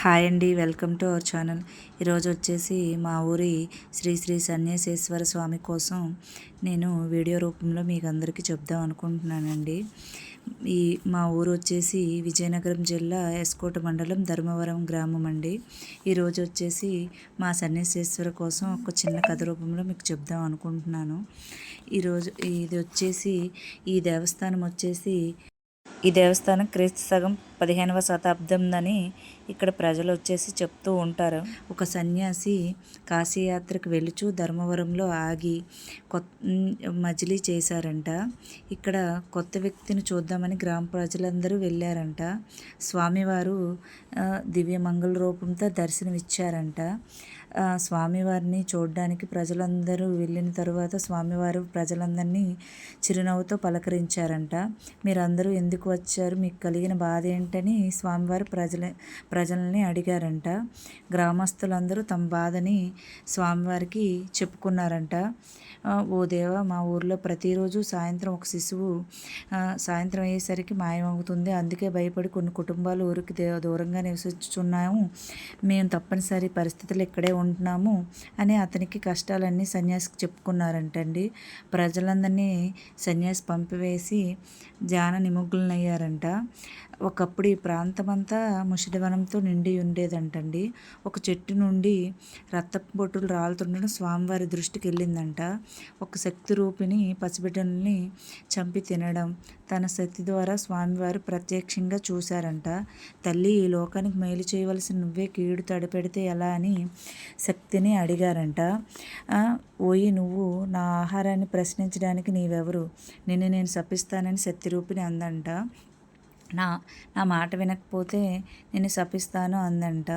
Hi అండి welcome to our channel. ఈరోజు వచ్చేసి మా ఊరి శ్రీ శ్రీ సన్యాసేశ్వర స్వామి కోసం నేను వీడియో రూపంలో మీకు అందరికీ చెప్దాం అనుకుంటున్నానండి. ఈ మా ఊరు వచ్చేసి విజయనగరం జిల్లా ఎస్కోట మండలం ధర్మవరం గ్రామం అండి. ఈరోజు వచ్చేసి మా సన్యాసేశ్వర కోసం ఒక చిన్న కథ రూపంలో మీకు చెప్దాం అనుకుంటున్నాను. ఈరోజు ఇది వచ్చేసి ఈ దేవస్థానం వచ్చేసి ఈ దేవస్థానం క్రీస్తు సగం పదిహేనవ శతాబ్దందని ఇక్కడ ప్రజలు వచ్చేసి చెప్తూ ఉంటారు. ఒక సన్యాసి కాశీయాత్రకు వెళుచు ధర్మవరంలో ఆగి కొత్త మజిలీ చేశారంట. ఇక్కడ కొత్త వ్యక్తిని చూద్దామని గ్రామ ప్రజలందరూ వెళ్ళారంట. స్వామివారు దివ్య మంగళ రూపంతో దర్శనమిచ్చారంట. స్వామివారిని చూడడానికి ప్రజలందరూ వెళ్ళిన తర్వాత స్వామివారు ప్రజలందరినీ చిరునవ్వుతో పలకరించారంట. మీరందరూ ఎందుకు వచ్చారు? మీకు కలిగిన బాధ ఏంటని స్వామివారు ప్రజల ప్రజల్ని అడిగారంట. గ్రామస్తులందరూ తమ బాధని స్వామివారికి చెప్పుకున్నారంట. ఓ దేవ మా ఊర్లో ప్రతిరోజు సాయంత్రం ఒక శిశువు సాయంత్రం అయ్యేసరికి మాయమవుతుంది. అందుకే భయపడి కొన్ని కుటుంబాలు ఊరికి దూరంగా నివసించుచున్నాము. మేము తప్పనిసరి పరిస్థితులు ఇక్కడే ఉంటున్నాము అని అతనికి కష్టాలన్నీ సన్యాసికి చెప్పుకున్నారంటండి. ప్రజలందరినీ సన్యాసి పంపివేసి ధ్యాన నిమగ్నులయ్యారంట. ఒకప్పుడు ఈ ప్రాంతమంతా ముషిడివనంతో నిండి ఉండేదంటండి. ఒక చెట్టు నుండి రక్తపు బొట్టులు రాలుతుండడం స్వామివారి దృష్టికి వెళ్ళిందంట. ఒక శక్తి రూపిణి పసిబిడ్డల్ని చంపి తినడం తన శక్తి ద్వారా స్వామివారు ప్రత్యక్షంగా చూశారంట. తల్లి ఈ లోకానికి మేలు చేయవలసిన నువ్వే కీడు తడిపెడితే ఎలా? అని శక్తిని అడిగారంట. ఓయి నువ్వు నా ఆహారాన్ని ప్రశ్నించడానికి నీవెవరు? నిన్ను నేను శపిస్తానని శక్తిరూపిణి అందంట. నా నా మాట వినకపోతే నేను శపిస్తాను అందంట.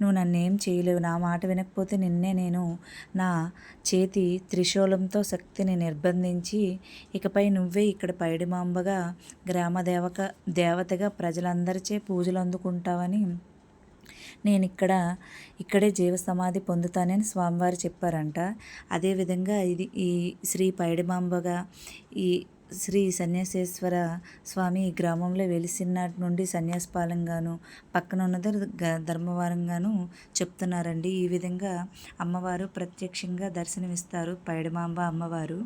నువ్వు నన్ను ఏం చేయలేవు. నా మాట వినకపోతే నిన్నే నేను నా చేతి త్రిశూలంతో శక్తిని నిర్బంధించి ఇకపై నువ్వే ఇక్కడ పైడిమాంబగా గ్రామ దేవక దేవతగా ప్రజలందరిచే పూజలు అందుకుంటావని నేను ఇక్కడ ఇక్కడే జీవ సమాధి పొందుతానని స్వామివారు చెప్పారంట. అదేవిధంగా ఇది ఈ శ్రీ పైడిమాంబగా ఈ శ్రీ సన్యాసేశ్వర స్వామి ఈ గ్రామంలో వెలిసినాటి నుండి సన్యాసపాలెంగాను పక్కన ఉన్నది ధర్మవరంగాను చెప్తున్నారండి. ఈ విధంగా అమ్మవారు ప్రత్యక్షంగా దర్శనమిస్తారు. పైడమాంబ అమ్మవారు.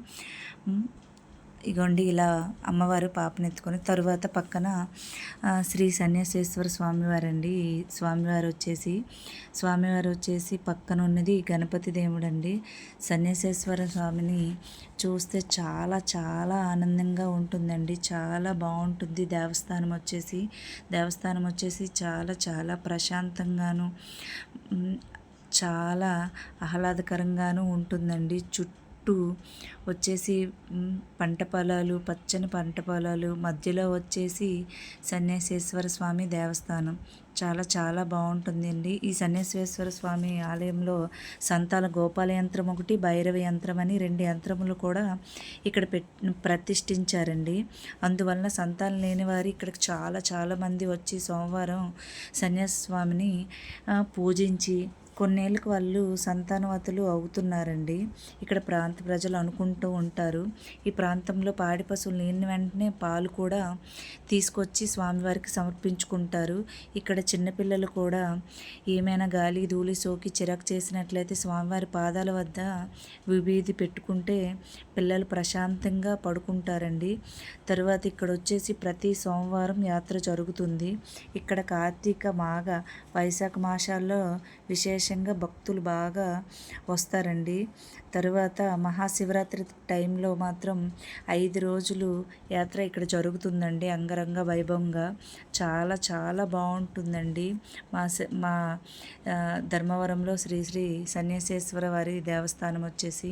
ఇగోండి ఇలా అమ్మవారు పాపనెత్తుకొని తరువాత పక్కన శ్రీ సన్యాసేశ్వర స్వామివారండి. స్వామివారు వచ్చేసి స్వామివారు వచ్చేసి పక్కన ఉన్నది గణపతి దేవుడండి. సన్యాసేశ్వర స్వామిని చూస్తే చాలా చాలా ఆనందంగా ఉంటుందండి. చాలా బాగుంటుంది దేవస్థానం వచ్చేసి. దేవస్థానం వచ్చేసి చాలా చాలా ప్రశాంతంగాను చాలా ఆహ్లాదకరంగాను ఉంటుందండి. చుట్టూ చుట్టూ వచ్చేసి పంట పొలాలు పచ్చని పంట పొలాలు మధ్యలో వచ్చేసి సన్యాసేశ్వర స్వామి దేవస్థానం. చాలా చాలా బాగుంటుందండి. ఈ సన్యాసేశ్వర స్వామి ఆలయంలో సంతాల గోపాల యంత్రం ఒకటి భైరవ యంత్రం అని రెండు యంత్రములు కూడా ఇక్కడ పె ప్రతిష్ఠించారండి. అందువలన సంతానం లేని వారు ఇక్కడికి చాలా చాలామంది వచ్చి సోమవారం సన్యాస స్వామిని పూజించి కొన్నేళ్ళకి వాళ్ళు సంతానవతులు అవుతున్నారండి. ఇక్కడ ప్రాంత ప్రజలు అనుకుంటూ ఉంటారు. ఈ ప్రాంతంలో పాడి పశువులు లేని వెంటనే పాలు కూడా తీసుకొచ్చి స్వామివారికి సమర్పించుకుంటారు. ఇక్కడ చిన్నపిల్లలు కూడా ఏమైనా గాలి ధూళి సోకి చిరాకు చేసినట్లయితే స్వామివారి పాదాల వద్ద విభీది పెట్టుకుంటే పిల్లలు ప్రశాంతంగా పడుకుంటారండి. తర్వాత ఇక్కడ వచ్చేసి ప్రతి సోమవారం యాత్ర జరుగుతుంది. ఇక్కడ కార్తీక మాఘ వైశాఖ మాసాల్లో విశేషంగా భక్తులు బాగా వస్తారండి. తరువాత మహాశివరాత్రి టైంలో మాత్రం ఐదు రోజులు యాత్ర ఇక్కడ జరుగుతుందండి అంగరంగ వైభవంగా. చాలా చాలా బాగుంటుందండి. మా మా ధర్మవరంలో శ్రీ శ్రీ సన్యాసేశ్వర వారి దేవస్థానం వచ్చేసి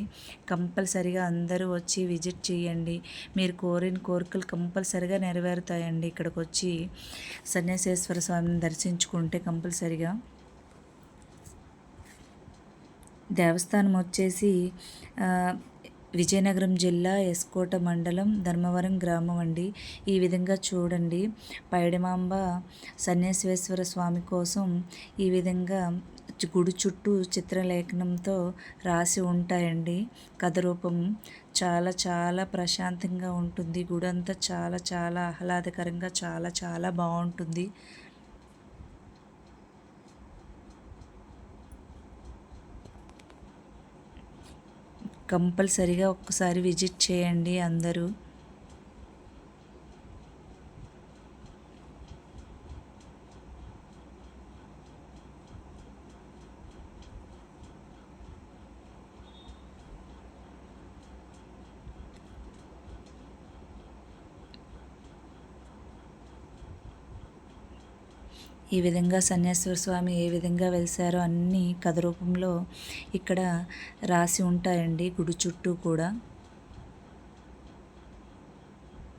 కంపల్సరిగా అందరూ వచ్చి విజిట్ చేయండి. మీరు కోరిన కోరికలు కంపల్సరిగా నెరవేరుతాయండి. ఇక్కడికి వచ్చి సన్యాసేశ్వర స్వామిని దర్శించుకుంటే కంపల్సరిగా. దేవస్థానం వచ్చేసి విజయనగరం జిల్లా ఎస్కోట మండలం ధర్మవరం గ్రామం అండి. ఈ విధంగా చూడండి. పైడమాంబ సన్యాసేశ్వర స్వామి కోసం ఈ విధంగా గుడి చుట్టూ చిత్రలేఖనంతో రాసి ఉంటాయండి. కథ రూపం చాలా చాలా ప్రశాంతంగా ఉంటుంది. గుడంతా చాలా చాలా ఆహ్లాదకరంగా చాలా చాలా బాగుంటుంది. కంపల్సరిగా ఒక్కసారి విజిట్ చేయండి అందరూ. ఈ విధంగా సన్యాసేశ్వర స్వామి ఏ విధంగా వెలిసారో అన్నీ కథ రూపంలో ఇక్కడ రాసి ఉంటాయండి గుడి చుట్టూ కూడా.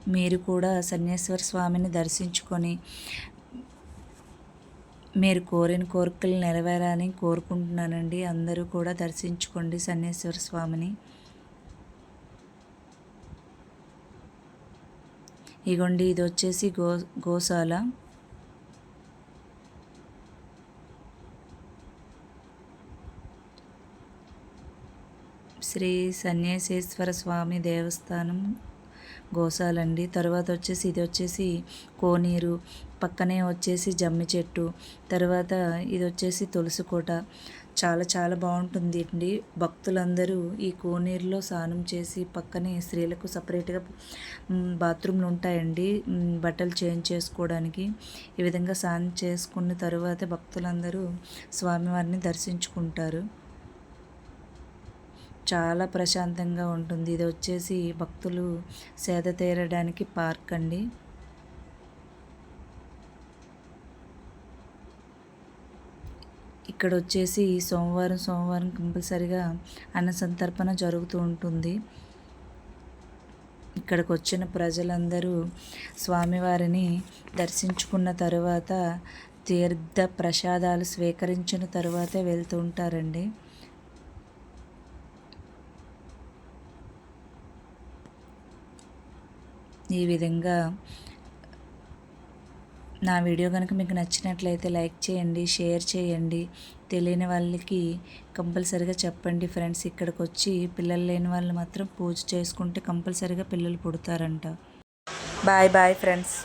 మీరు కూడా సన్యాసేశ్వర స్వామిని దర్శించుకొని మీరు కోరిన కోరికలు నెరవేరాలని కోరుకుంటున్నానండి. అందరూ కూడా దర్శించుకోండి సన్యాసేశ్వర స్వామిని. ఇగోండి ఇది వచ్చేసి గో గోశాల. శ్రీ సన్యాసేశ్వర స్వామి దేవస్థానం గోసాలండి తర్వాత వచ్చేసి ఇది వచ్చేసి కోనీరు పక్కనే వచ్చేసి జమ్మి చెట్టు తర్వాత ఇది వచ్చేసి తులసి కోట. చాలా చాలా బాగుంటుంది అండి భక్తులందరూ ఈ కోనేరులో స్నానం చేసి పక్కనే స్త్రీలకు సపరేట్గా బాత్రూమ్లు ఉంటాయండి. బట్టలు చేంజ్ చేసుకోవడానికి. ఈ విధంగా స్నానం చేసుకున్న తర్వాత భక్తులందరూ స్వామివారిని దర్శించుకుంటారు. చాలా ప్రశాంతంగా ఉంటుంది. ఇది వచ్చేసి భక్తులు సేద తీరడానికి పార్క్ అండి. ఇక్కడ వచ్చేసి సోమవారం సోమవారం కంపల్సరిగా అన్న సంతర్పణ జరుగుతూ ఉంటుంది. ఇక్కడికి వచ్చిన ప్రజలందరూ స్వామివారిని దర్శించుకున్న తరువాత తీర్థ ప్రసాదాలు స్వీకరించిన తరువాతే వెళ్తూ ఉంటారండి. ఈ విధంగా నా వీడియో కనుక మీకు నచ్చినట్లయితే లైక్ చేయండి షేర్ చేయండి. తెలియని వాళ్ళకి కంపల్సరిగా చెప్పండి ఫ్రెండ్స్. ఇక్కడికి వచ్చి పిల్లలు లేని వాళ్ళు మాత్రం పూజ చేసుకుంటే కంపల్సరిగా పిల్లలు పుడతారంట. Bye bye friends.